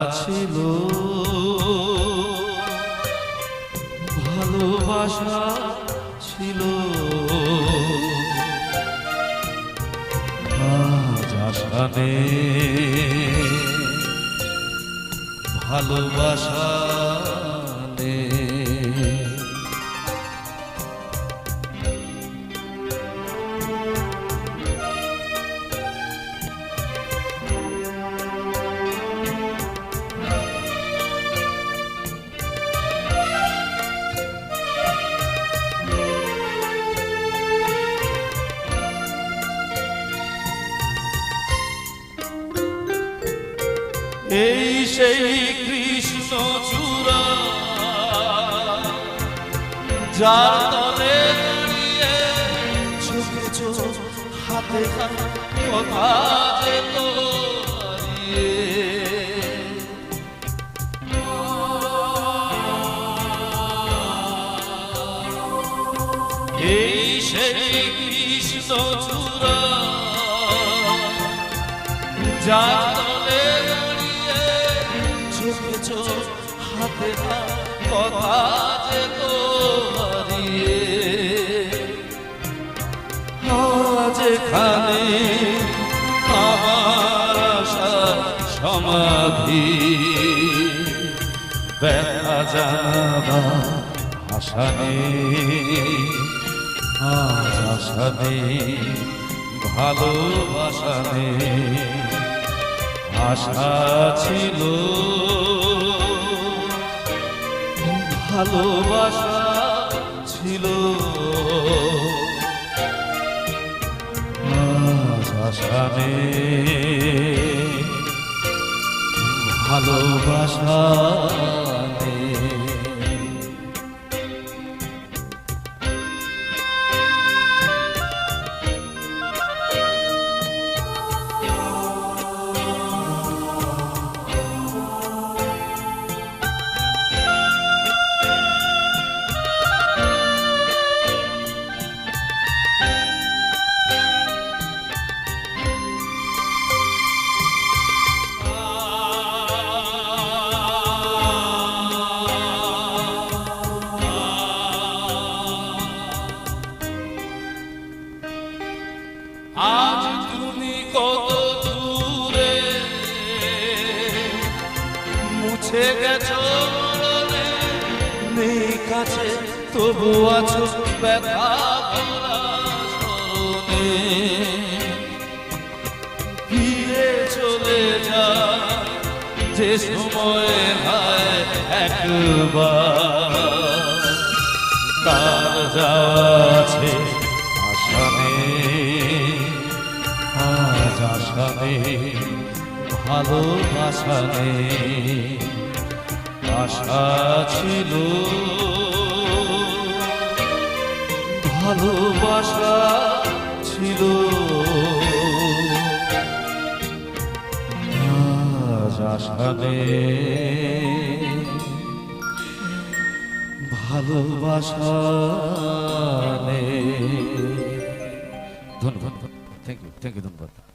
ছিল। ভালোবাসা ছিল। ভালোবাসা এই সেই কৃষ্ণ চূড়া, যার তলে দাঁড়িয়ে চোখে চোখ, হাতে কথা যেত এই সেই কৃষ্ণ চূড়া, যার হাতে কথা যেত হারিয়ে আজ আমার আশা সমাধি। ব্যথা জানাবা আশা আজ আশা ভালোবাসা নেই। আশা ছিল ভালোবাসা ছিল। আশা ভালোবাসা আজ কত দূরে মুছে গেছো নেই কাছে, তবু আছো ব্যথা ফিরে চলে যা যে সময় হয় একবার। তার যাওয়া আশা নেই আশা ছিল। ভালোবাসা ছিল। আশা ভালোবাসা নেই ধন্যবাদ। থ্যাংক ইউ থ্যাংক ইউ ধন্যবাদ।